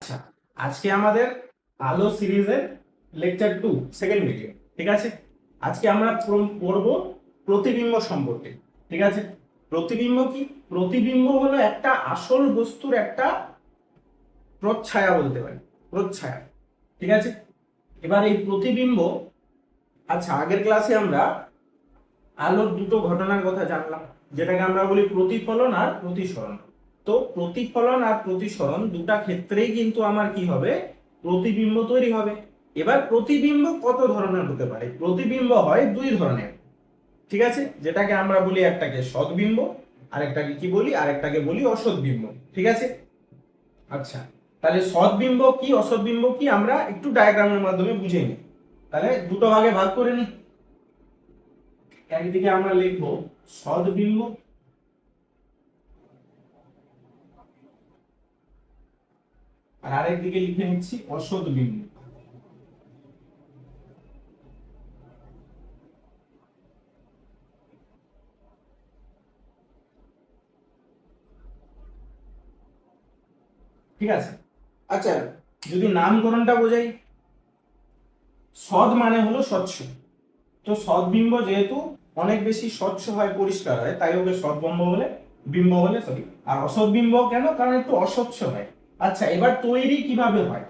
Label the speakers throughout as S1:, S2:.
S1: আচ্ছা আজকে আমাদের আলো সিরিজের লেকচার টু সেকেন্ড ভিডিও ঠিক আছে? আজকে আমরা পড়- পড়ব প্রতিবিম্ব সম্পর্কে, ঠিক আছে? প্রতিবিম্ব কি? প্রতিবিম্ব হলো একটা আসল বস্তুর একটা প্রচ্ছায়া বলতে পারি, প্রচ্ছায়া, ঠিক আছে? এবার এই প্রতিবিম্ব আচ্ছা আগের ক্লাসে আমরা আলোর দুটো ঘটনার কথা জানলাম, যেটাকে আমরা বলি প্রতিফলন আর প্রতিসরণ। তো প্রতিফলন আর প্রতিসরণ দুটা ক্ষেত্রেই কিন্তু আমার কি হবে? প্রতিবিম্ব তৈরি হবে। এবার প্রতিবিম্ব কত ধরনের হতে পারে? প্রতিবিম্ব হয় দুই ধরনের। ঠিক আছে? যেটাকে আমরা বলি একটাকে সদ্বিম্ব আর একটাকে কি বলি? আর একটাকে বলি অসৎবিম্ব ঠিক আছে? আচ্ছা তাহলে সদ্বিম্ব কি অসৎবিম্ব কি আমরা একটু ডায়াগ্রামের মাধ্যমে বুঝে নিই। তাহলে দুটো ভাগে ভাগ করে নিই। একদিকে আমরা লিখব সদ্বিম্ব আর আরেক দিকে লিখে নিচ্ছি অসৎ বিন্দু। ঠিক আছে? আচ্ছা যদি নামকরণটা বোঝাই, সৎ মানে হলো স্বচ্ছ। তো সৎবিম্ব যেহেতু অনেক বেশি স্বচ্ছ হয়, পরিষ্কার হয়, তাই ওকে সৎবিম্ব বলে বিম্ব বলে সরি আর অসৎ বিম্ব কেন? কারণ একটু অস্বচ্ছ হয়। আচ্ছা এবার তৈরি কীভাবে হয়?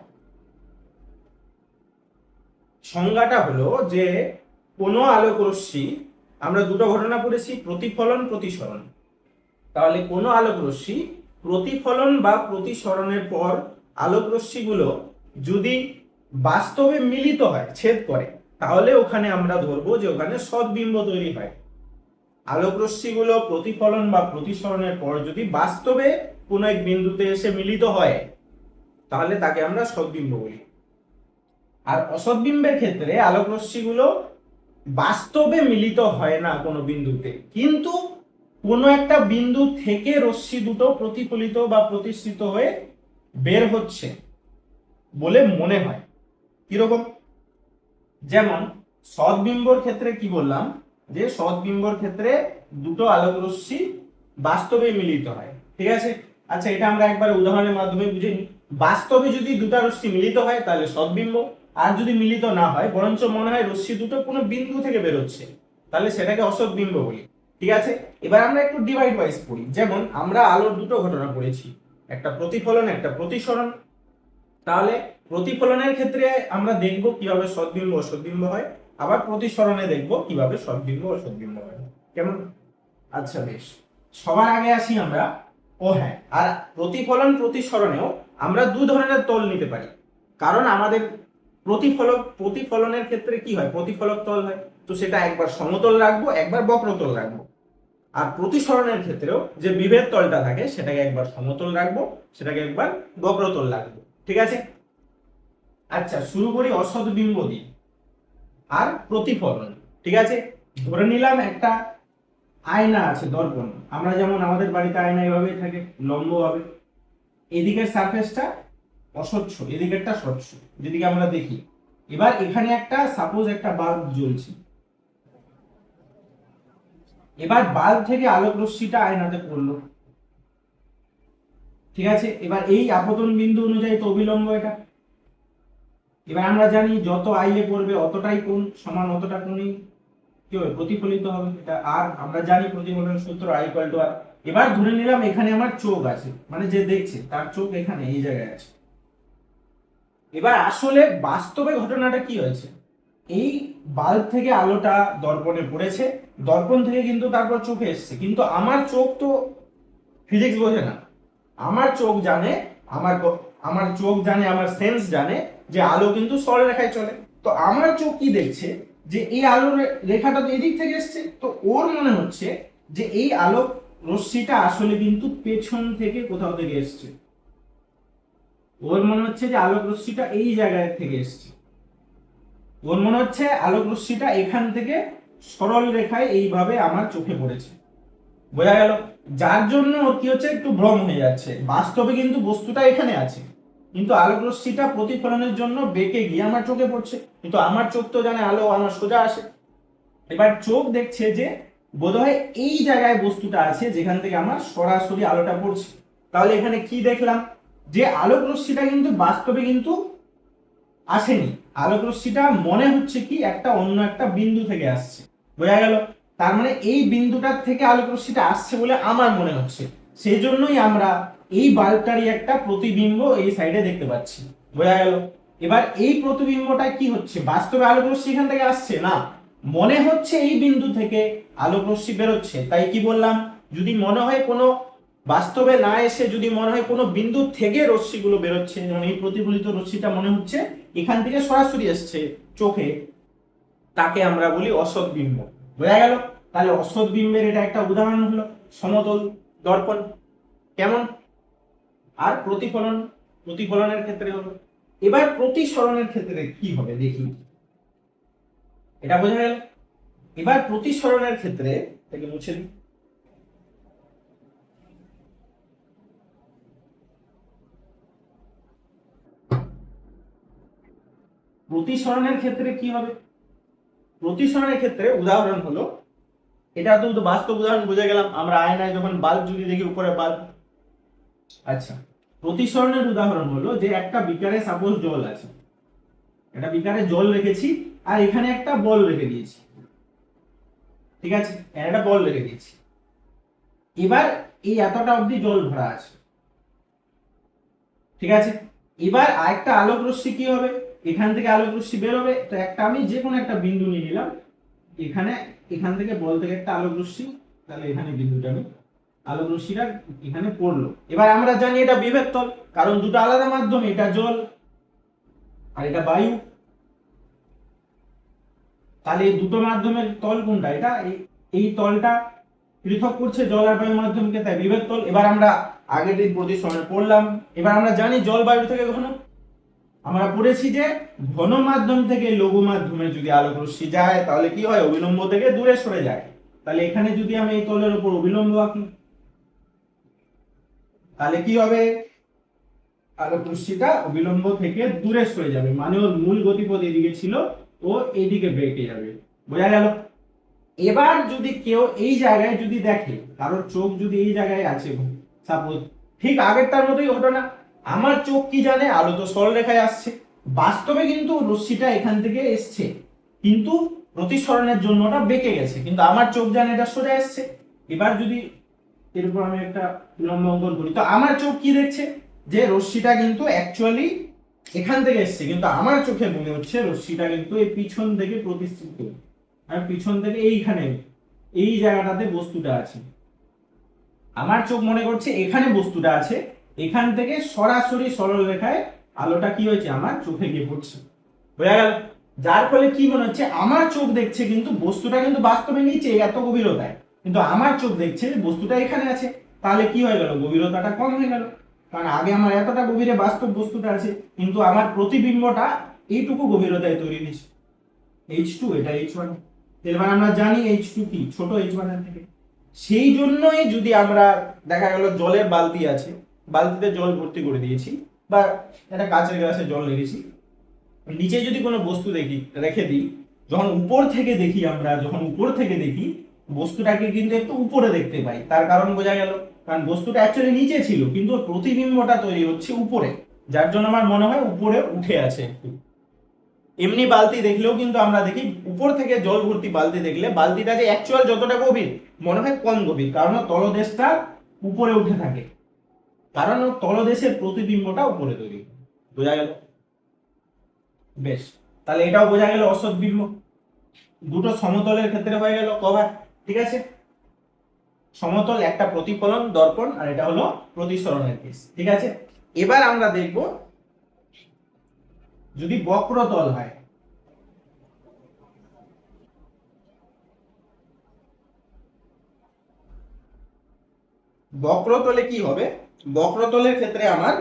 S1: সংজ্ঞাটা হলো যে কোনো আলোক রশ্মি আমরা দুটো ঘটনা পড়েছি, প্রতিফলন, প্রতিসরণ। তাহলে কোনো আলোক রশ্মি প্রতিফলন বা প্রতিসরণের পর আলোক রশ্মিগুলো যদি বাস্তবে মিলিত হয়, ছেদ করে, তাহলে ওখানে আমরা ধরবো যে ওখানে সদ্বিম্ব তৈরি হয়। আলোক রশ্মিগুলো প্রতিফলন বা প্রতিসরণের পর যদি বাস্তবে কোনো এক বিন্দুতে এসে মিলিত হয়, তাহলে তাকে আমরা সদ্বিম্ব বলি। আর অসদ্বিম্বের ক্ষেত্রে আলোক রশ্মিগুলো বাস্তবে মিলিত হয় না কোনো বিন্দুতে। কিন্তু কোনো একটা বিন্দু থেকে রশ্মি দুটো প্রতিফলিত বা প্রতিষ্ঠিত হয়ে বের হচ্ছে বলে মনে হয়। কীরকম? যেমন সদ্বিম্বর ক্ষেত্রে কি বললাম? যে সদ্বিম্বর ক্ষেত্রে দুটো আলোক রশ্মি বাস্তবে মিলিত হয়। ঠিক আছে? আচ্ছা এটা আমরা একবার উদাহরণের মাধ্যমে বুঝে নিই। বাস্তবে যদি দুটো রশ্মি মিলিত হয়, তাহলে সদ্বিম্ব। আর যদি মিলিত না হয়, বরঞ্চ মনে হয় রশ্মি দুটো কোনো বিন্দু থেকে বেরোচ্ছে। তাহলে সেটাকে অসদ্বিম্ব বলি। ঠিক আছে? এবার আমরা একটু ডিভাইড ওয়াইজ পড়ি। যেমন, আমরা আলোর দুটো ঘটনা পড়েছি। একটা প্রতিফলন, একটা প্রতিসরণ। তাহলে প্রতিফলনের ক্ষেত্রে আমরা দেখব কীভাবে সদ্বিম্ব, অসদ্বিম্ব হয়। আবার প্রতিসরণে দেখব কীভাবে সদ্বিম্ব, অসদ্বিম্ব হয়। কেমন? আচ্ছা বেশ। সবার আগে আসি আমরা। ও হ্যাঁ আর প্রতিফলন প্রতিসরণেও আমরা দু ধরনের তল নিতে পারি। কারণ আমাদের প্রতিফলক, প্রতিফলনের ক্ষেত্রে কি হয়? প্রতিফলক তল হয়। তো সেটা একবার সমতল রাখব, একবার বক্রতল রাখব। আর প্রতিসরণের ক্ষেত্রেও যে বিভেদ তলটা থাকে, সেটাকে একবার সমতল রাখব, সেটাকে একবার বক্রতল রাখব। ঠিক আছে? আচ্ছা শুরু করি অসৎ বিম্ব দিয়ে। আর প্রতিফলন। ঠিক আছে? ধরে নিলাম একটা আয়না আছে, দর্পণ। আমরা যেমন আমাদের বাড়িতে আয়না এভাবেই থাকে লম্বভাবে এদিকের সারফেসটা অস্বচ্ছ, এদিকেরটা স্বচ্ছ, যেদিকে আমরা দেখি। এবার এখানে একটা সাপোজ একটা বাল্ব জ্বলছে। এবার বাল্ব থেকে আলোক রশ্মিটা আয়নাতে পড়ল। ঠিক আছে? এবার এই আপতন বিন্দু অনুযায়ী তো অবিলম্ব এটা। এবার আমরা জানি যত আইয়ে পড়বে, অতটাই কোন সমান, অতটা কোণই। কি হবে? প্রতিফলিত হবে। এটা আর আমরা জানি প্রতিফলনের সূত্র আই ইকুয়াল টু আর এবার ধরে নিলাম এখানে আমার চোখ আছে। মানে যে দেখছে, তার চোখ এখানে, এই জায়গায় আছে। এবার আসলে বাস্তবে ঘটনাটা কি হয়েছে? এই বাল্ব থেকে আলোটা দর্পণে পড়েছে। দর্পণ থেকে কিন্তু তারপর চোখে এসছে। কিন্তু আমার চোখ তো ফিজিক্স বোঝে না। আমার চোখ জানে, আমার আমার চোখ জানে, আমার সেন্স জানে যে আলো কিন্তু সরলরেখায় চলে। তো আমার চোখ কি দেখছে? যে এই আলোর রেখাটা তো এদিক থেকে এসছে, তো ওর মনে হচ্ছে যে এই আলো রশ্মিটা আসলে কিন্তু পেছন থেকে কোথাও থেকে এসছে। ওর মনে হচ্ছে যে আলোক রশ্মিটা এই জায়গায় থেকে এসছে। ওর মনে হচ্ছে আলোক রশ্মিটা এখান থেকে সরল রেখায় এইভাবে আমার চোখে পড়েছে। বোঝা গেল? যার জন্য ওর কি হচ্ছে? একটু ভ্রম হয়ে যাচ্ছে। বাস্তবে কিন্তু বস্তুটা এখানে আছে। কিন্তু আলোক রশ্মিটা প্রতিফলনের জন্য বেঁকে গিয়ে আমার চোখে পড়ছে। কিন্তু আমার চোখ তো জানে আলো আমার সোজা আসে। এবার চোখ দেখছে যে বোধহয় এই জায়গায় বস্তুটা আছে যেখান থেকে আমার সরাসরি আলোটা পড়ছে। তাহলে এখানে কি দেখলাম? যে আলোক রশ্মিটা কিন্তু বাস্তবে কিন্তু আসেনি। আলোক রশ্মিটা মনে হচ্ছে কি একটা অন্য একটা বিন্দু থেকে আসছে। বোঝা গেল? তার মানে এই বিন্দুটার থেকে আলোক রশ্মিটা আসছে বলে আমার মনে হচ্ছে। সেই জন্যই আমরা এই বাল্বটারই একটা প্রতিবিম্ব এই সাইডে দেখতে পাচ্ছি। বোঝা গেল? এবার এই প্রতিবিম্বটা কি হচ্ছে? বাস্তবে আলোক রশ্মি এখান থেকে আসছে না? মনে হচ্ছে এই বিন্দু থেকে আলোক রশ্মি বেরোচ্ছে। তাই কি বললাম? যদি মনে হয় কোনো বাস্তবে না এসে যদি মনে হয় কোনো বিন্দু থেকে রশ্মিগুলো বেরোচ্ছে, যেমন এই প্রতিফলিত রশ্মিটা মনে হচ্ছে, এখান থেকে সরাসরি আসছে চোখে, তাকে আমরা বলি অসৎ বিম্ব বোঝা গেল? তাহলে অসৎ বিম্বের এটা একটা উদাহরণ হলো সমতল দর্পণ। কেমন? আর প্রতিফলন, প্রতিফলনের ক্ষেত্রে হলো এবার প্রতিসরণের ক্ষেত্রে কি হবে দেখি। এটা বোঝা গেল? এবার প্রতিসরণের ক্ষেত্রে থেকে মুছে দিই। প্রতিসরণের ক্ষেত্রে কি হবে? প্রতিসরণের ক্ষেত্রে উদাহরণ হলো, এটা তো বাস্তব উদাহরণ বুঝে গেলাম। আমরা আয়নায় যখন বাল্ব যদি দেখি, উপরে বাল্ব। আচ্ছা প্রতিসরণের উদাহরণ হলো যে একটা বিকারে সাপোজ জল আছে। একটা বিকারে জল রেখেছি আর এখানে একটা বল রেখে দিয়েছি। ঠিক আছে? একটা বল রেখে দিয়েছি। এবার এই এতটা অবধি জল ভরা আছে। ঠিক আছে? এবার আরেকটা আলোক রশ্মি কি হবে? এখান থেকে আলোক রশ্মি বেরোবে তো একটা আমি যে কোনো একটা বিন্দু নিয়ে নিলাম। এখানে, এখান থেকে বল থেকে একটা আলোক রশ্মি, তাহলে এখানে বিন্দুটা আমি আলোক রশ্মিটা এখানে পড়ল। এবার আমরা জানি এটা বিভেদ তল কারণ দুটো আলাদা মাধ্যম, এটা জল আর এটা বায়ু। তাহলে এই দুটো মাধ্যমের তল কোনটা? এটা এই- তলটা পৃথক করছে জল আর বায়ু মাধ্যমকে, তাই বিভেদ তল এবার আমরা আগের দিন প্রতিসরণে পড়লাম। এবার আমরা জানি জল বায়ু থেকে ঘন। আমরা পড়েছি যে ঘন মাধ্যম থেকে লঘু মাধ্যমে যদি আলোক রশ্মি যায়, তাহলে কি হয়? অবিলম্ব থেকে দূরে সরে যায়। তাহলে এখানে যদি আমি এই তলের উপর অবিলম্ব আঁকি তাহলে কি হবে? আলোক রশ্মিটা অবিলম্ব থেকে দূরে সরে যাবে। মানে ওর মূল গতিপথ এদিকে ছিল, ও এইদিকে বেঁকে যাবে। বোঝা গেল? এবার যদি কেউ এই জায়গায় যদি দেখে, কারোর চোখ যদি এই জায়গায় আছে সাপোজ ঠিক আগের তার মতোই ঘটনা। আমার চোখ কি জানে? আলো তো সরল রেখায় আসছে। বাস্তবে কিন্তু রশ্মিটা এখান থেকে এসছে। কিন্তু প্রতিসরণের জন্য ওটা বেঁকে গেছে। কিন্তু আমার চোখ জানে এটা সোজা এসছে এবার যদি এরপর আমি একটা উলম্ব অঙ্কন করি। তো আমার চোখ কি দেখছে? যে রশ্মিটা কিন্তু অ্যাকচুয়ালি এখান থেকে এসছে, কিন্তু আমার চোখে মনে হচ্ছে রশ্মিটা কিন্তু এই পিছন থেকে প্রতিষ্ঠিত আর পিছন থেকে এইখানে, এই জায়গাটাতে বস্তুটা আছে। আমার চোখ মনে করছে এখানে বস্তুটা আছে, এখান থেকে সরাসরি সরল রেখায় আলোটা কি হয়েছে? আমার চোখে গিয়ে পড়ছে। বোঝা গেল? যার ফলে কি মনে হচ্ছে? আমার চোখ দেখছে কিন্তু বস্তুটা কিন্তু বাস্তবে নিচে এত গভীরতায়। কিন্তু আমার চোখ দেখছে বস্তুটা এখানে আছে, তাহলে কি হয়ে গেল? গভীরতাটা কম হয়ে গেল। কারণ আগে আমার এতটা গভীরে বাস্তব বস্তুটা আছে, কিন্তু আমার প্রতিবিম্বটা এইটুকু গভীরতায় তৈরি হয়েছে। এইচ টু এটা এইচ ওয়ান এবার আমরা জানি এইচ টু কি, ছোট এইচ ওয়ান থেকে। সেই জন্যই যদি আমরা, দেখা গেল জলের বালতি আছে, বালতিতে জল ভর্তি করে দিয়েছি, বা একটা কাঁচের গ্লাসে জল রেখেছি। নিচে যদি কোনো বস্তু দেখি, রেখে দিই, যখন উপর থেকে দেখি আমরা, যখন উপর থেকে দেখি বস্তুটাকে কিন্তু একটু উপরে দেখতে পাই। তার কারণ বোঝা গেল। কারণ বস্তুটা অ্যাকচুয়ালি নিচে ছিল, কিন্তু প্রতিবিম্বটা তৈরি হচ্ছে উপরে। যার জন্য আমার মনে হয় উপরে উঠে আছে একটু। এমনি বালতি দেখলেও কিন্তু আমরা দেখি উপর থেকে জল ভর্তি বালতি দেখলে বালতিটা যে অ্যাকচুয়াল যতটা গভীর, মনে হয় কম গভীর, কারণ তলদেশটা উপরে উঠে থাকে। কারণ তলদেশের প্রতিবিম্বটা উপরে তৈরি। বোঝা গেল? বেশ। তাহলে এটাও বোঝা গেল অসৎ বিম্ব দুটো সমতলের ক্ষেত্রে হয়ে গেল কভার ঠিক আছে? সমতল একটা প্রতিফলন, দর্পণ, আর এটা হলো প্রতিসরণের কেস ঠিক আছে? এবার আমরা দেখব, যদি বক্রতল হয়, বক্রতলে কি হবে? বক্রতলের ক্ষেত্রে আমার,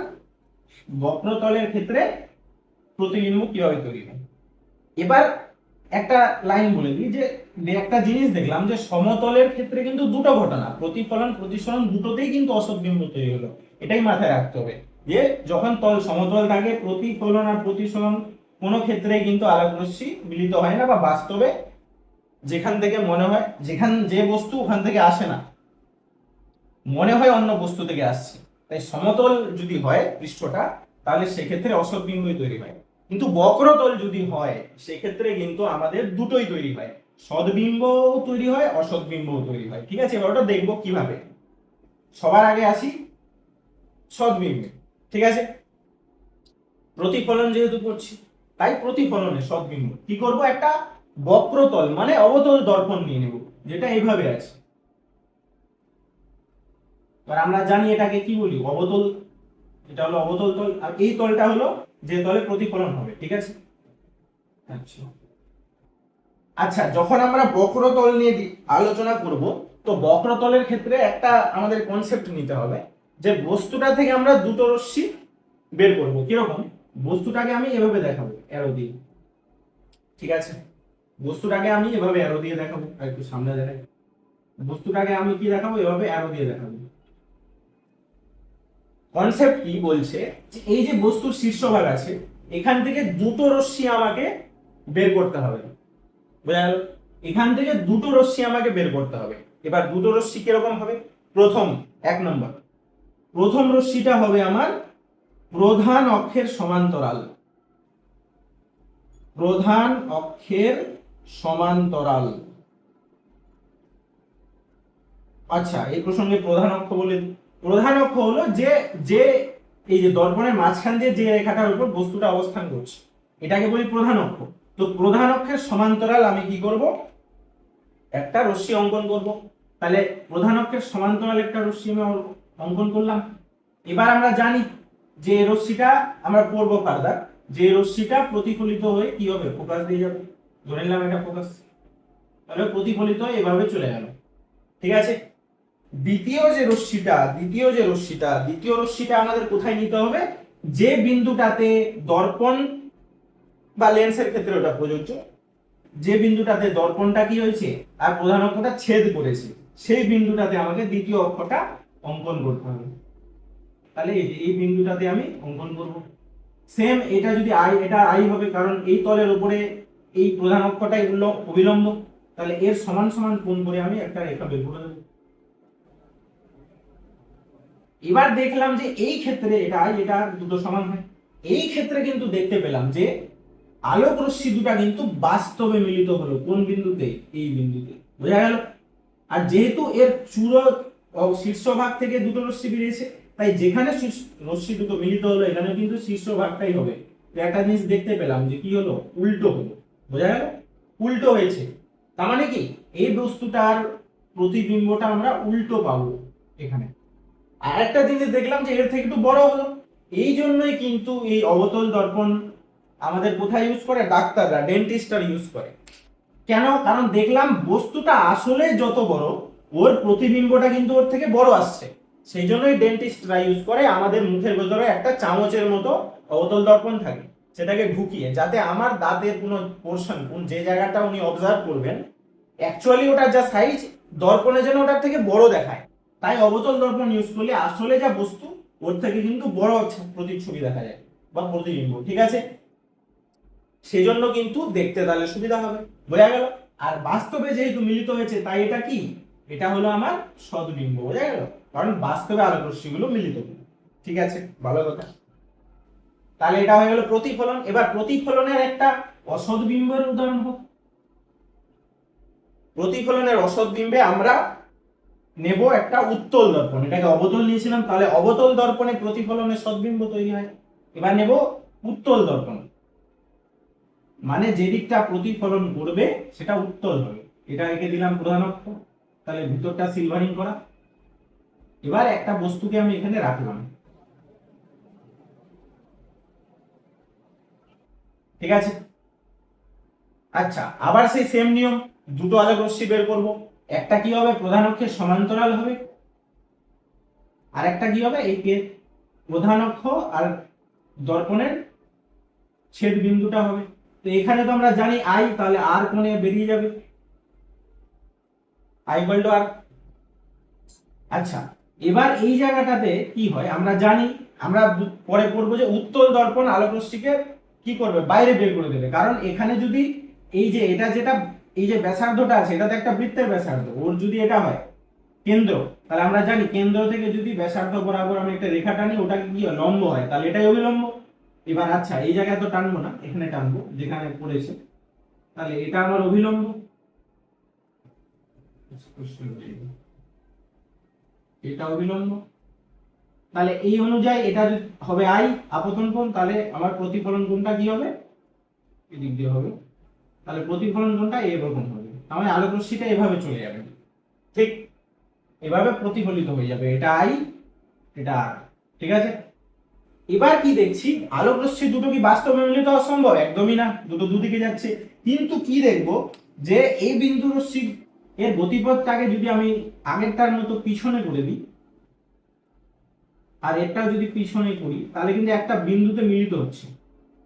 S1: বক্রতলের ক্ষেত্রে প্রতিবিম্ব কীভাবে তৈরি হয়? এবার একটা লাইন বলে দিই যে একটা জিনিস দেখলাম যে সমতলের ক্ষেত্রে কিন্তু দুটো ঘটনা, প্রতিফলন, প্রতিসরণ দুটোতেই কিন্তু অসৎ বিম্ব তৈরি হলো। এটাই মাথায় রাখতে হবে যে, যখন তল সমতল থাকে, প্রতিফলন আর প্রতিসরণ কোনো ক্ষেত্রে কিন্তু আলোক রশ্মি মিলিত হয় না বা বাস্তবে যেখান থেকে মনে হয়, যেখান যে বস্তু ওখান থেকে আসে না, মনে হয় অন্য বস্তু থেকে আসছে। তাই সমতল যদি হয় পৃষ্ঠটা, তাহলে সেক্ষেত্রে অসৎ বিম্বই তৈরি হয়। কিন্তু বক্রতল যদি হয়, সেক্ষেত্রে কিন্তু আমাদের দুটোই তৈরি হয়। সদ্বিম্বও তৈরি হয় অসৎ বিম্বও তৈরি হয়। ঠিক আছে? এবার ওটা দেখব কীভাবে। সবার আগে আসি সদ্বিম্বে। ঠিক আছে? প্রতিফলন যেহেতু করছি, তাই প্রতিফলনে সদ্বিম্ব। কি করব? একটা বক্রতল মানে অবতল দর্পণ নিয়ে নেব, যেটা এইভাবে আছে। এবার আমরা জানি এটাকে কি বলি? অবতল, এটা হলো অবতল তল। আর এই তলটা হলো যে তলে প্রতিফলন হবে, ঠিক আছে? আচ্ছা। আচ্ছা যখন আমরা বক্রতল নিয়ে আলোচনা করব, তো বক্রতলের ক্ষেত্রে একটা আমাদের কনসেপ্ট নিতে হবে, যে বস্তুটা থেকে আমরা দুটো রশ্মি বের করব। কীরকম? বস্তুটাকে আমি এভাবে দেখাবো অ্যারো দিয়ে। ঠিক আছে? বস্তুটাকে আমি এভাবে অ্যারো দিয়ে দেখাবো। আর একটু সামনে দেখাই। বস্তুটাকে আমি কি দেখাবো? এভাবে অ্যারো দিয়ে দেখাবো। কনসেপ্ট কি বলছে? যে এই যে বস্তুর শীর্ষভাগ আছে, এখান থেকে দুটো রশ্মি আমাকে বের করতে হবে। বোঝা গেল এখান থেকে দুটো রশ্মি আমাকে বের করতে হবে। এবার দুটো রশ্মি কীরকম হবে? প্রথম, এক নম্বর। প্রথম রশ্মিটা হবে আমার প্রধান অক্ষের সমান্তরাল। প্রধান অক্ষের সমান্তরাল। আচ্ছা এই প্রসঙ্গে প্রধান অক্ষ বলে। প্রধান অক্ষ হলো যে যে এই যে দর্পণের মাঝখান দিয়ে যে রেখাটার উপর বস্তুটা অবস্থান করছে। এটাকে বলি প্রধান অক্ষ। তো প্রধান অক্ষের সমান্তরাল আমি কি করব? একটা রশ্মি অঙ্কন করব। তাহলে প্রধান অক্ষের সমান্তরাল একটা রশ্মি আমি অঙ্কন করলাম। এবার আমরা জানি যে রশ্মিটা আমরা পড়ব ফার্দার যে রশ্মিটা প্রতিফলিত হয়ে কি হবে? ফোকাস দিয়ে যাবে। ধরে নিলাম এটা ফোকাস তাহলে প্রতিফলিত এভাবে চলে গেল। ঠিক আছে? দ্বিতীয় যে রশ্মিটা, দ্বিতীয় যে রশ্মিটা, দ্বিতীয় রশ্মিটা আমাদের কোথায় নিতে হবে? যে বিন্দুটাতে দর্পণ বা লেন্সের ক্ষেত্রে ওটা প্রযোজ্য। যে বিন্দুটাতে দর্পণটা কি হয়েছে? আর প্রধান অক্ষটা ছেদ করেছে। সেই বিন্দুটাতে আমাকে দ্বিতীয় অক্ষটা অঙ্কন করতে হবে। তাহলে এই বিন্দুটাতে আমি অঙ্কন করব। সেম এটা যদি আই এটা আই হবে কারণ এই তলের উপরে এই প্রধান অক্ষটাই অবিলম্ব। তাহলে এর সমান সমান কোণ করে আমি একটা রেখা বের করে দেবো। এবার দেখলাম যে এই ক্ষেত্রে এটা এটা দুটো সমান হয়। এই ক্ষেত্রে কিন্তু দেখতে পেলাম যে আলোক রশ্মি দুটা কিন্তু বাস্তবে মিলিত হলো। কোন বিন্দুতে? এই বিন্দুতে। বোঝা গেল? আর যেহেতু এর চূড় শীর্ষভাগ থেকে দুটো রশ্মি বেরিয়েছে, তাই যেখানে রশ্মি দুটো মিলিত হলো এখানে কিন্তু শীর্ষভাগটাই হবে। তো একটা জিনিস দেখতে পেলাম যে কি হলো? উল্টো হলো। বোঝা গেল? উল্টো হয়েছে। তার মানে কি? এই বস্তুটার প্রতিবিম্বটা আমরা উল্টো পাবো এখানে। আর একটা জিনিস দেখলাম যে এর থেকে একটু বড় হলো। এই জন্যই কিন্তু এই অবতল দর্পণ আমাদের কোথায় ইউজ করে? ডাক্তাররা ডেন্টিস্টরা ইউজ করে। কেন? কারণ দেখলাম বস্তুটা আসলে যত বড়, ওর প্রতিবিম্বটা কিন্তু ওর থেকে বড় আসছে। সেই জন্যই ডেন্টিস্টরা ইউজ করে, আমাদের মুখের ভেতরে একটা চামচের মতো অবতল দর্পণ থাকে, সেটাকে ঢুকিয়ে, যাতে আমার দাঁতের কোনো পোর্শন কোন যে জায়গাটা উনি অবজার্ভ করবেন অ্যাকচুয়ালি ওটার যা সাইজ দর্পণে যেন ওটার থেকে বড় দেখায়। তাই অবতল দর্পণ ইউজ করলে আসলে যা বস্তু, ওর থেকে কিন্তু বড় প্রতিচ্ছবি দেখা যায় বা প্রতিবিম্ব ঠিক আছে? সেজন্য কিন্তু দেখতে তাহলে সুবিধা হবে, বোঝা গেল? আর বাস্তবে যেহেতু মিলিত হয়েছে, তাই এটা কি? এটা হলো আমার সদ্বিম্ব বোঝা গেল? কারণ বাস্তবে আলোক রশ্মিগুলো মিলিত ঠিক আছে? ভালো কথা। তাহলে এটা হয়ে গেল প্রতিফলন। এবার প্রতিফলনের একটা অসৎ বিম্বের উদাহরণ হোক। প্রতিফলনের অসৎ বিম্বে আমরা নেব একটা উত্তল দর্পণ। এটাকে অবতল নিয়েছিলাম, তাহলে অবতল দর্পণে প্রতিফলনের সদ্বিম্ব তৈরি হয়। এবার নেব উত্তল দর্পণ। মানে যে দিকটা প্রতিফলন করবে, সেটা উত্তল হবে। এটা এঁকে দিলাম প্রধান অক্ষ। তাহলে ভিতরটা সিলভারিং করা। এবার একটা বস্তুকে আমি এখানে রাখলাম। ঠিক আছে? আচ্ছা আবার সেই সেম নিয়ম। দুটো আলোক রশ্মি বের করব। একটা কি হবে? প্রধান অক্ষের সমান্তরাল হবে। আর একটা কি হবে? এই প্রধান অক্ষ আর দর্পণের ছেদ বিন্দুটা হবে। তো এখানে তো আমরা জানি আই তাহলে আর কোণে বেরিয়ে যাবে। আই ইকুয়াল আর আচ্ছা এবার এই জায়গাটাতে কি হয়? আমরা জানি, আমরা পরে পড়ব যে উত্তল দর্পণ আলোক রশ্মিকে কি করবে? বাইরে বের করে দেবে। কারণ এখানে যদি এই যে এটা যেটা এই যে ব্যাসার্ধটা আছে, এটা তো একটা বৃত্তের ব্যাসার্ধ, ওর যদি এটা হয়, কেন্দ্র, তাহলে আমরা জানি কেন্দ্র থেকে যদি ব্যাসার্ধ বরাবর আমি একটা রেখা টানি, ওটাকে কি? লম্ব হয়, তাহলে এটাই অবিলম্ব। এবার আচ্ছা এই জায়গায় তো টানবো না, এখানে টানবো, যেখানে পড়েছে, তাহলে এটা আমার অভিলম্ব এটা অভিলম্ব তাহলে এই অনুযায়ী এটা হবে আই আপতন কোণ, তাহলে আমার প্রতিফলন কোণটা কি হবে? এদিক দিয়ে হবে। তাহলে প্রতিফলন কোণটা এরকম হবে। তাহলে আলোক রশ্মিটা এভাবে চলে যাবে। ঠিক এভাবে প্রতিফলিত হয়ে যাবে। এটা আই এটা আর। ঠিক আছে? এবার কি দেখছি? আলোক রশ্মি দুটো কি বাস্তবে মিলিত অসম্ভব একদমই না। দুটো দুদিকে যাচ্ছে। কিন্তু কি দেখব? যে এই বিন্দু রশ্মি এর গতিপথটাকে যদি আমি আগেরটার মতো পিছনে করে দিই, আর এটা যদি পিছনে করি, তাহলে কিন্তু একটা বিন্দুতে মিলিত হচ্ছে।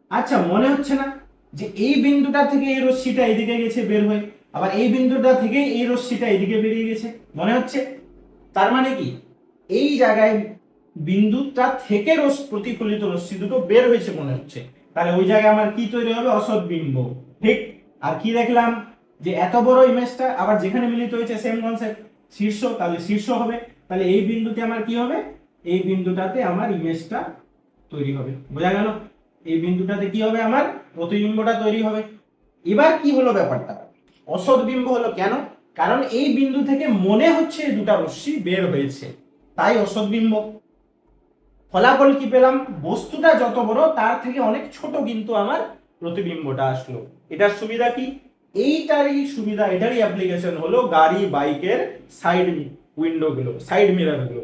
S1: আচ্ছা মনে হচ্ছে না? যে এই বিন্দুটা থেকে এই রশ্মিটা এদিকে গেছে বের হয়ে, আবার এই বিন্দুটা থেকে এই রশ্মিটা এদিকে বেরিয়ে গেছে, মনে হচ্ছে? তার মানে কি? এই জায়গায় বিন্দুটা থেকে রস প্রতিফলিত রশ্মি দুটো বের হয়েছে মনে হচ্ছে। তাহলে ওই জায়গায় আমার কি তৈরি হবে অসৎ বিম্ব। ঠিক? আর কি দেখলাম? যে এত বড় ইমেজটা আবার যেখানে মিলিত হয়েছে সেম কনসেপ্ট শীর্ষ, তাহলে শীর্ষ হবে। তাহলে এই বিন্দুতে আমার কি হবে? এই বিন্দুটাতে আমার ইমেজটা তৈরি হবে। বোঝা গেল? এই বিন্দুটাতে কি হবে আমার? প্রতিবিম্বটা তৈরি হবে। এবার কি হলো ব্যাপারটা? অসৎ বিম্ব হলো কেন? কারণ এই বিন্দু থেকে মনে হচ্ছে দুটা রশ্মি বের হয়েছে, তাই অসৎ বিম্ব। ফলাফল কি পেলাম? বস্তুটা যত বড়, তার থেকে অনেক ছোট কিন্তু আমার প্রতিবিম্বটা আসলো। এটার সুবিধা কি? এইটারই সুবিধা, এটারই অ্যাপ্লিকেশন হলো গাড়ি, বাইকের সাইড উইন্ডো গুলো সাইড মিররগুলো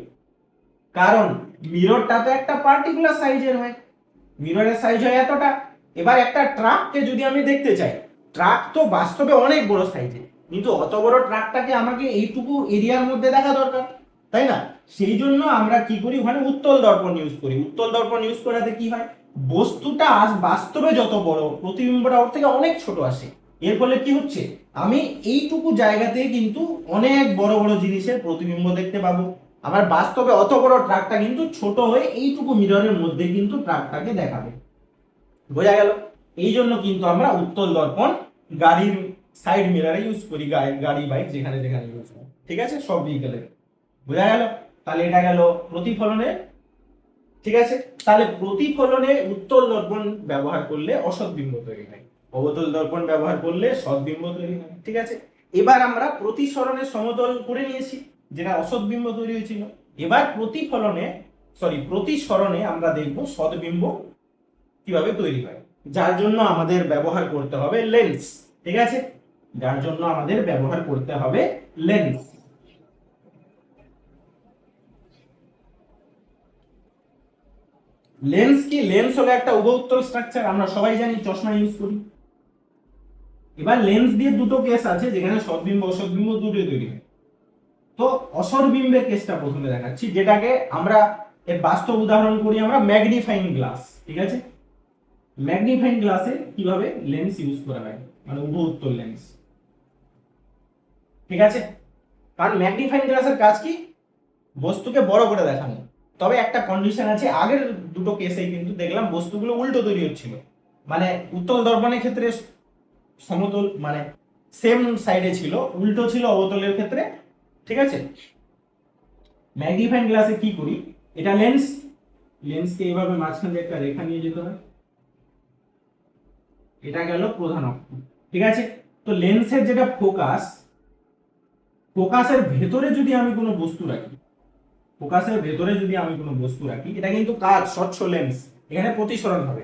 S1: কারণ মিররটা তো একটা পার্টিকুলার সাইজের হয়। মিররের সাইজ হয় এতটা। এবার একটা ট্রাককে যদি আমি দেখতে চাই ট্রাক তো বাস্তবে অনেক বড় সাইজের কিন্তু অত বড় ট্রাকটাকে আমাকে এইটুকু এরিয়ার মধ্যে দেখা দরকার, তাই না? সেই জন্য আমরা কি করি? ওখানে উত্তল দর্পণ ইউজ করি। উত্তল দর্পণ ইউজ করাতে কি হয়? বস্তুটা আজ বাস্তবে যত বড়, প্রতিবিম্বটা ওর থেকে অনেক ছোট আসে। এর ফলে কি হচ্ছে? আমি এইটুকু জায়গাতে কিন্তু অনেক বড় বড় জিনিসের প্রতিবিম্ব দেখতে পাবো। আমার বাস্তবে অত বড় ট্রাকটা কিন্তু ছোট হয়ে এইটুকু মিররের মধ্যে কিন্তু ট্রাকটাকে দেখাবে। বোঝা গেল? এই জন্য কিন্তু আমরা উত্তল দর্পণ গাড়ির সাইড মিররে ইউজ করি গাড়ি বাইক যেখানে যেখানে ইউজ করি ঠিক আছে? সব ভেহিকেলে বোঝা গেল? তাহলে এটা গেল প্রতিফলনে। ঠিক আছে? তাহলে প্রতিফলনে উত্তল দর্পণ ব্যবহার করলে অসৎ বিম্ব তৈরি হয়। অবতল দর্পণ ব্যবহার করলে সৎ বিম্ব তৈরি হয়। ঠিক আছে? এবার আমরা প্রতিসরণে সমতল করে নিয়েছি, যেটা অসৎ বিম্ব তৈরি হয়েছিল। এবার প্রতিফলনে সরি প্রতিসরণে আমরা দেখব সৎবিম্ব কীভাবে তৈরি হয়? যার জন্য আমাদের ব্যবহার করতে হবে লেন্স ঠিক আছে? যার জন্য আমাদের ব্যবহার করতে হবে লেন্স লেন্স কি? লেন্স হলো একটা উভোত্তল স্ট্রাকচার আমরা সবাই জানি, চশমা ইউজ করি। এবার লেন্স দিয়ে দুটো কেস আছে, যেখানে সদ্বিম্ব অসদ্বিম্ব দুটোই তৈরি হয়। তো অসদ্বিম্বের কেসটা প্রথমে দেখাচ্ছি, যেটাকে আমরা এর বাস্তব উদাহরণ করি আমরা ম্যাগনিফাইং গ্লাস ঠিক আছে? ম্যাগনিফাইং গ্লাসে কীভাবে লেন্স ইউজ করা হয়? মানে উভ লেন্স ঠিক আছে? কারণ ম্যাগনিফাইং গ্লাসের কাজ কি? বস্তুকে বড় করে দেখানো। তবে একটা কন্ডিশন আছে, আগের দুটো কেসেই কিন্তু দেখলাম বস্তুগুলো উল্টো তৈরি হচ্ছিল। মানে উত্তল দর্পণের ক্ষেত্রে সমতল মানে সেম সাইডে ছিল, উল্টো ছিল অবতলের ক্ষেত্রে। ঠিক আছে? ম্যাগনিফাইং গ্লাসে কি করি? এটা লেন্স লেন্সকে এইভাবে মাঝখান দিয়ে একটা রেখা নিয়ে যেতে হয়। এটা গেল প্রধান অক্ষ। ঠিক আছে? তো লেন্সের যেটা ফোকাস ফোকাসের ভেতরে যদি আমি কোনো বস্তু রাখি ফোকাসের ভেতরে যদি আমি কোনো বস্তু রাখি, এটা কিন্তু কাজ, স্বচ্ছ লেন্স এখানে প্রতিসরণ হবে।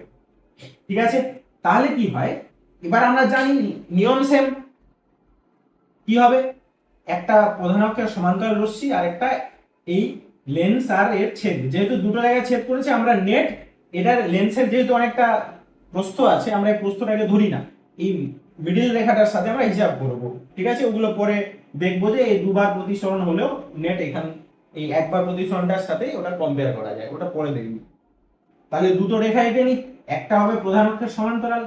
S1: ঠিক আছে? তাহলে কি হয়? এবার আমরা জানি নিয়ম সেম কি হবে? একটা প্রধান অক্ষের সমান্তরাল রশ্মি আর একটা এই লেন্স আর এর ছেদ। যেহেতু দুটো জায়গায় ছেদ করেছে, আমরা নেট এটার লেন্সের যেহেতু অনেকটা প্রস্থ আছে, আমরা এই প্রস্থটাকে ধরি না। এই মিডিল রেখাটার সাথে আমরা হিসাব করব। ঠিক আছে? ওগুলো পরে দেখব যে এই দুবার প্রতিসরণ হলেও নেট এখান, এই একবার প্রতিসরণটার সাথে ওটা কম্পেয়ার করা যায়। ওটা পরে দেখবি। তাহলে দুটো রেখা এঁকে নি একটা হবে প্রধান অক্ষের সমান্তরাল।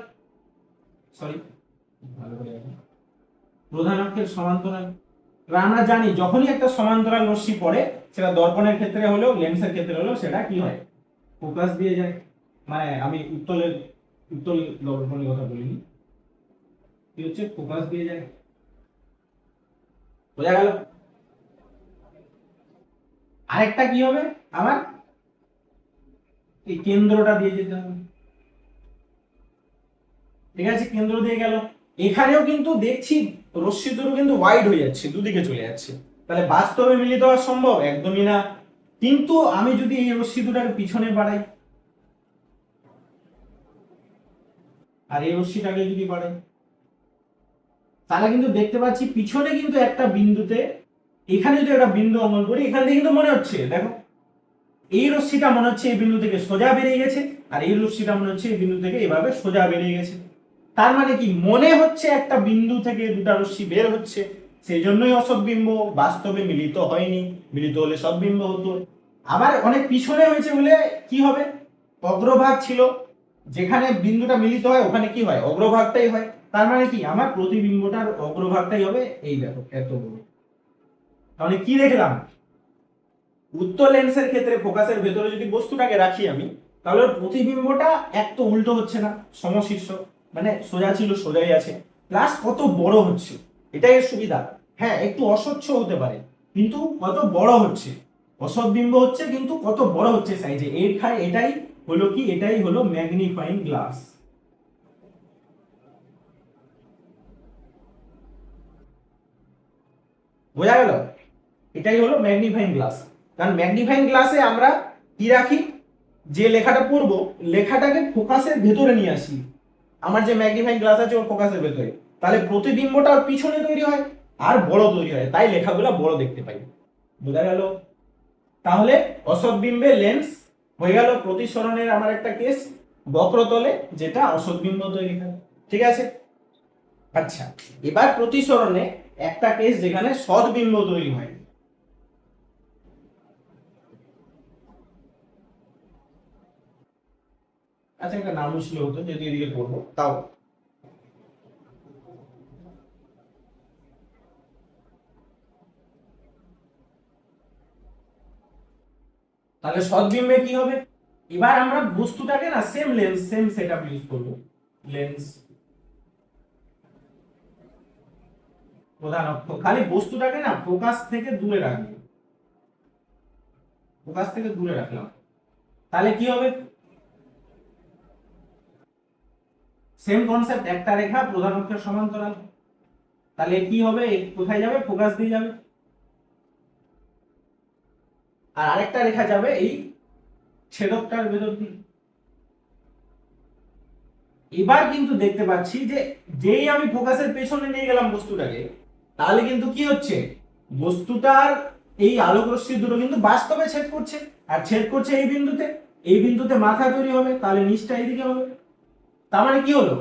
S1: সরি ভালো করে। প্রধান অক্ষের সমান্তরাল। এবার আমরা জানি, যখনই একটা সমান্তরাল রশ্মি পড়ে, সেটা দর্পণের ক্ষেত্রে হলেও লেন্সের ক্ষেত্রে হলেও সেটা কি হয়? ফোকাস দিয়ে যায়। মানে আমি উত্তলের উত্তল দর্পণের কথা বলিনি। কি হচ্ছে? ফোকাস দিয়ে যায়। বোঝা গেল? আরেকটা কি হবে? আমার এই কেন্দ্রটা দিয়ে যেতে হবে। ঠিক আছে, কেন্দ্র দিয়ে গেল। এখানেও কিন্তু দেখছি রশ্মি দুটো কিন্তু ওয়াইড হয়ে যাচ্ছে, দুদিকে চলে যাচ্ছে। তাহলে বাস্তবে মিলিত হওয়া সম্ভব? একদমই না। কিন্তু আমি যদি এই রশ্মি দুটাকে পিছনে বাড়াই আর এই রশ্মিটাকে যদি বাড়াই তাহলে কিন্তু দেখতে পাচ্ছি পিছনে কিন্তু একটা বিন্দুতে, এখানে যদি একটা বিন্দু অঙ্কন করি, এখান থেকে কিন্তু মনে হচ্ছে, দেখো, এই রশ্মিটা মনে হচ্ছে এই বিন্দু থেকে সোজা বেরিয়ে গেছে, আর এই রশ্মিটা মনে হচ্ছে এই বিন্দু থেকে এভাবে সোজা বেরিয়ে গেছে। তার মানে কি? মনে হচ্ছে একটা বিন্দু থেকে দুটা রশ্মি বের হচ্ছে, সেই জন্যই অসৎবিম্ব বাস্তবে মিলিত হয়নি। মিলিত হলে সৎবিম্ব হতো। আবার অনেক পিছনে হয়েছে বলে কি হবে? অগ্রভাগ ছিল। যেখানে বিন্দুটা মিলিত হয়, ওখানে কি হয়? অগ্রভাগটাই হয়। তার মানে কি? আমার প্রতিবিম্বটার অগ্রভাগটাই হবে এই দেখো, এত বড়। তাহলে কি দেখলাম? উত্তর লেন্সের ক্ষেত্রে ফোকাসের ভেতরে যদি বস্তুটাকে রাখি আমি, তাহলে প্রতিবিম্বটা এক তো উল্টো হচ্ছে না, সমশীর্ষ মানে সোজা ছিল, সোজাই আছে। প্লাস কত বড় হচ্ছে, এটাই এর সুবিধা। হ্যাঁ একটু অস্বচ্ছ হতে পারে, কিন্তু কত বড় হচ্ছে? অসৎ বিম্ব হচ্ছে, কিন্তু কত বড় হচ্ছে সাইজে এর খায় এটাই হলো কি? এটাই হলো ম্যাগনিফাইং গ্লাস বোঝা গেল? এটাই হলো ম্যাগনিফাইং গ্লাস কারণ ম্যাগনিফাইং গ্লাসে আমরা কি রাখি? যে লেখাটা পড়ব, লেখাটাকে ফোকাসের ভেতরে নিয়ে আসি। আমার যে ম্যাগনিফাইং গ্লাস আছে, ওর ফোকাসের ভেতরে। তাহলে প্রতিবিম্বটা পিছনে তৈরি হয়, আর বড় তৈরি হয়। তাই লেখাগুলো বড় দেখতে পাই। বোঝা গেল? তাহলে অসৎ বিম্বে লেন্স হয়ে গেল প্রতিসরণের আমার একটা কেস বক্রতলে, যেটা অসৎ বিম্ব তৈরি হয়। ঠিক আছে? আচ্ছা এবার প্রতিসরণে একটা কেস যেখানে সদ্বিম্ব তৈরি হয়। আচ্ছা একটা নাম ছিল হতো যদি এদিকে করব তাও। তাহলে সদ্বিম্বে কি হবে? এবার আমরা বস্তুটাকে না same lens same setup use করব। লেন্স প্রধান অক্ষ। খালি বস্তুটাকে না ফোকাস থেকে দূরে রাখব। ফোকাস থেকে দূরে রাখলাম। তাহলে কি হবে? সেম কনসেপ্ট একটা রেখা, প্রধান অক্ষের সমান্তরাল। তাহলে কি হবে? কোথায় যাবে? ফোকাস দিয়ে যাবে। আর আরেকটা রেখা যাবে এই ছেদকটার ভেতর দিয়ে এবার কিন্তু দেখতে পাচ্ছি যে যেই আমি ফোকাসের পেছনে নিয়ে গেলাম বস্তুটাকে, তাহলে কিন্তু কি হচ্ছে? বস্তুটার এই আলোক রশ্মি দুটো কিন্তু বাস্তবে ছেদ করছে। আর ছেদ করছে এই বিন্দুতে। এই বিন্দুতে মাথা তৈরি হবে, তাহলে নিচটা এইদিকে হবে। তার মানে কি হলো?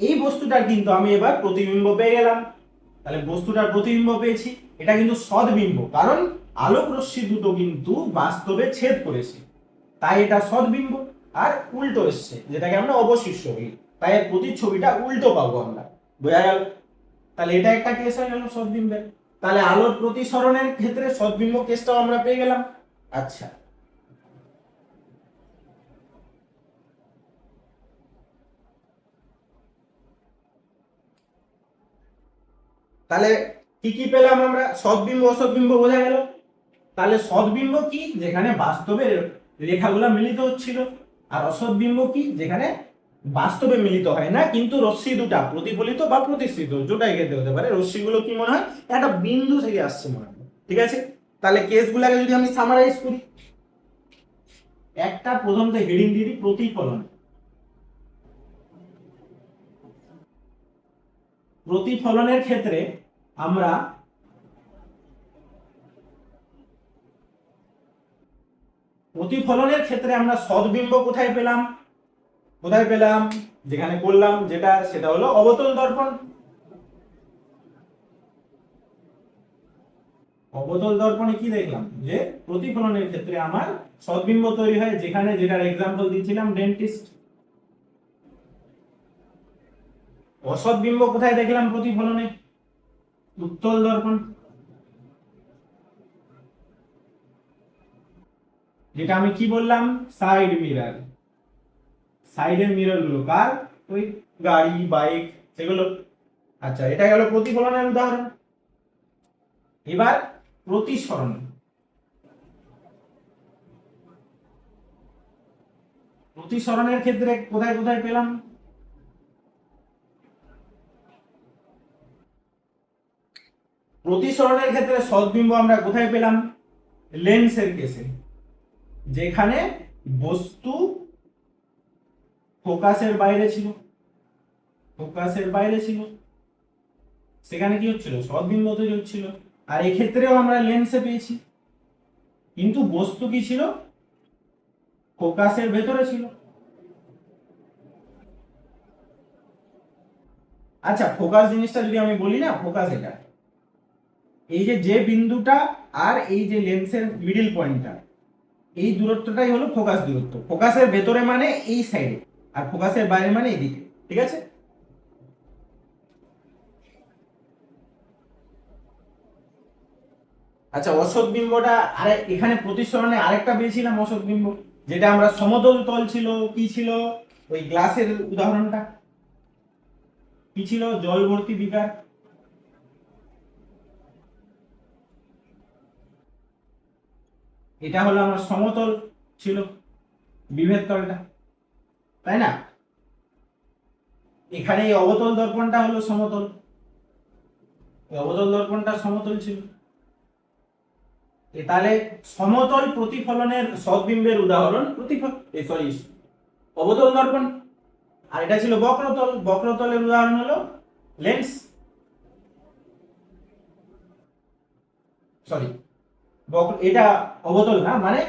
S1: এই বস্তুটার কিন্তু আমি এবার প্রতিবিম্ব পেয়ে গেলাম। তাহলে বস্তুটার প্রতিবিম্ব পেয়েছি, এটা কিন্তু সদ্বিম্ব, কারণ আলোক রশ্মি দুটো কিন্তু বাস্তবে ছেদ করেছে। তাই এটা সদ্বিম্ব আর উল্টো এসছে, যেটাকে আমরা অবশিষ্ট বলি। তাই এর প্রতিচ্ছবিটা উল্টো পাবো আমরা। বোঝা গেল? তাহলে এটা একটা কেস হয়ে গেল সদ্বিম্বের। তাহলে আলোর প্রতিসরণের ক্ষেত্রে সদ্বিম্ব কেসটাও আমরা পেয়ে গেলাম। আচ্ছা। তাহলে কি কি পেলাম আমরা? সদ্বিম্ব অসদ্বিম্ব বোঝা গেল। তাহলে সদ্বিম্ব কি? যেখানে বাস্তবে রেখাগুলো মিলিত হচ্ছিল। আর অসদ্বিম্ব কি? যেখানে বাস্তবে মিলিত হয় না, কিন্তু রশ্মি দুটা, প্রতিফলিত বা প্রতিষ্ঠিত যেটাই ক্ষেত্রে হতে পারে। রশ্মিগুলো কি মনে হয়? একটা বিন্দু থেকে আসছে মনে হয়। ঠিক আছে? তাহলে কেসগুলোকে যদি আমি সামারাইজ করি। একটা প্রথমতে হেডিং দিয়ে দিই, প্রতিফলন। প্রতিফলনের ক্ষেত্রে আমরা প্রতিফলনের ক্ষেত্রে আমরা সদ্বিম্ব কোথায় পেলাম? কোথায় পেলাম? যেখানে করলাম যেটা, সেটা হলো অবতল দর্পণ। অবতল দর্পণে কি দেখলাম? যে প্রতিফলনের ক্ষেত্রে আমার সদ্বিম্ব তৈরি হয় যেখানে, যেটার এক্সাম্পল দিয়েছিলাম ডেন্টিস্ট অসৎ বিম্ব কোথায় দেখলাম প্রতিফলনে? উত্তল দর্পণ। যেটা আমি কি বললাম? সাইড মিরার সাইডের মিরারগুলো কার? ওই গাড়ি বাইক সেগুলো। আচ্ছা এটা গেল প্রতিফলনের উদাহরণ। এবার প্রতিসরণ। প্রতিসরণের ক্ষেত্রে কোথায় কোথায় পেলাম? প্রতিসরণের ক্ষেত্রে সদ্বিম্ব আমরা কোথায় পেলাম? লেন্সের কেসে যেখানে বস্তু ফোকাসের বাইরে ছিল। ফোকাসের বাইরে ছিল। সেখানে কি হচ্ছিল? সদ্বিম্ব তৈরি হচ্ছিল। আর এক্ষেত্রেও আমরা লেন্সে পেয়েছি। কিন্তু বস্তু কি ছিল? ফোকাসের ভেতরে ছিল। আচ্ছা ফোকাস জিনিসটা যদি আমি বলি না, ফোকাস এটা। এই যে যে বিন্দুটা আর এই যে লেন্সের মিডিল পয়েন্টটা এই দূরত্বটাই হলো ফোকাস দূরত্ব। ফোকাসের ভেতরে মানে এই সাইডে আর ফোকাসের বাইরে মানে এদিকে, ঠিক আছে? আচ্ছা অসৎ বিম্বটা আরে, এখানে প্রতিসরণে আরেকটা পেয়েছিলাম অসৎ বিম্ব, যেটা আমরা সমতল তল ছিল, কি ছিল? ওই গ্লাসের উদাহরণটা। কি ছিল? জল ভর্তি বিকার। এটা হলো আমার সমতল ছিল, বিভেদ তলটা, তাই না? এখানে এই অবতল দর্পণটা হলো সমতল। অবতল দর্পণটা সমতল ছিল। তাহলে সমতল প্রতিফলনের সদ্বিম্বের উদাহরণ প্রতিফল সরি অবতল দর্পণ। আর এটা ছিল বক্রতল। বক্রতলের উদাহরণ হলো লেন্স সরি এটা অবতল না মানে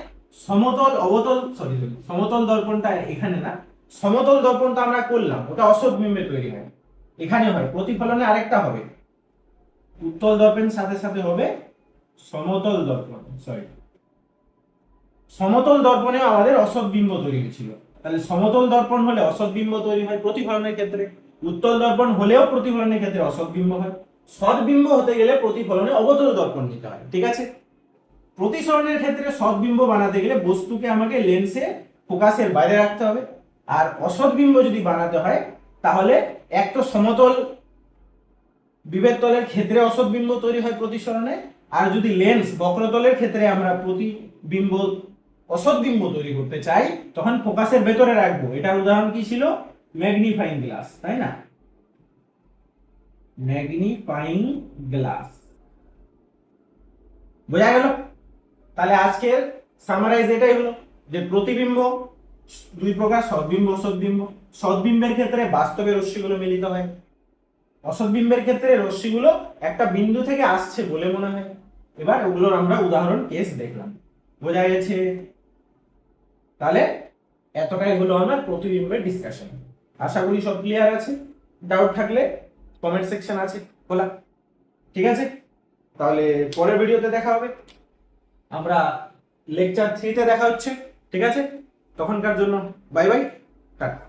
S1: সমতল অবতল সরি সমতল দর্পণটা এখানে না। সমতল দর্পণটা আমরা করলাম, ওটা অসৎ বিম্বে তৈরি হয়। এখানে হয়, প্রতিফলনে আরেকটা হবে। উত্তল দর্পণ সাথে সাথে হবে সমতল দর্পণ সরি সমতল দর্পণেও আমাদের অসৎ বিম্ব তৈরি হয়েছিল। তাহলে সমতল দর্পণ হলে অসৎ বিম্ব তৈরি হয় প্রতিফলনের ক্ষেত্রে। উত্তল দর্পণ হলেও প্রতিফলনের ক্ষেত্রে অসৎ বিম্ব হয়। সৎবিম্ব হতে গেলে প্রতিফলনে অবতল দর্পণ নিতে হয়, ঠিক আছে? প্রতিসরণের ক্ষেত্রে সৎবিম্ব বানাতে গেলে বস্তুকে আমাকে লেন্সে ফোকাসের বাইরে রাখতে হবে। আর অসৎবিম্ব যদি বানাতে হয়, তাহলে এক তো সমতল বিভেদ তলের ক্ষেত্রে অসৎবিম্ব তৈরি হয় প্রতিসরণে, আর যদি লেন্স বক্রতলের ক্ষেত্রে আমরা প্রতিবিম্ব অসৎবিম্ব তৈরি করতে চাই, তখন ফোকাসের ভেতরে রাখব। এটার উদাহরণ কি ছিল? ম্যাগনিফাইং গ্লাস তাই না? ম্যাগনিফাইং গ্লাস বোঝা গেল? তাহলে আজকের সামারাইজ এটাই হলো যে প্রতিবিম্ব দুই প্রকার সদ্বিম্ব অসৎবিম্ব। সদ্বিম্বের ক্ষেত্রে বাস্তবে রশ্মিগুলো মিলিত হয়। অসৎবিম্বের ক্ষেত্রে রশ্মিগুলো একটা বিন্দু থেকে আসছে বলে মনে হয়। এবার ওগুলোর আমরা উদাহরণ কেস দেখলাম। বোঝা গেছে? তাহলে এতটাই হলো আমার প্রতিবিম্বের ডিসকাশন আশা করি সব ক্লিয়ার আছে। ডাউট থাকলে কমেন্ট সেকশন আছে। খোলা। ঠিক আছে? তাহলে পরের ভিডিওতে দেখা হবে। আমরা লেকচার থ্রিতে দেখা হচ্ছে ঠিক আছে? তখনকার জন্য বাই বাই টাটা।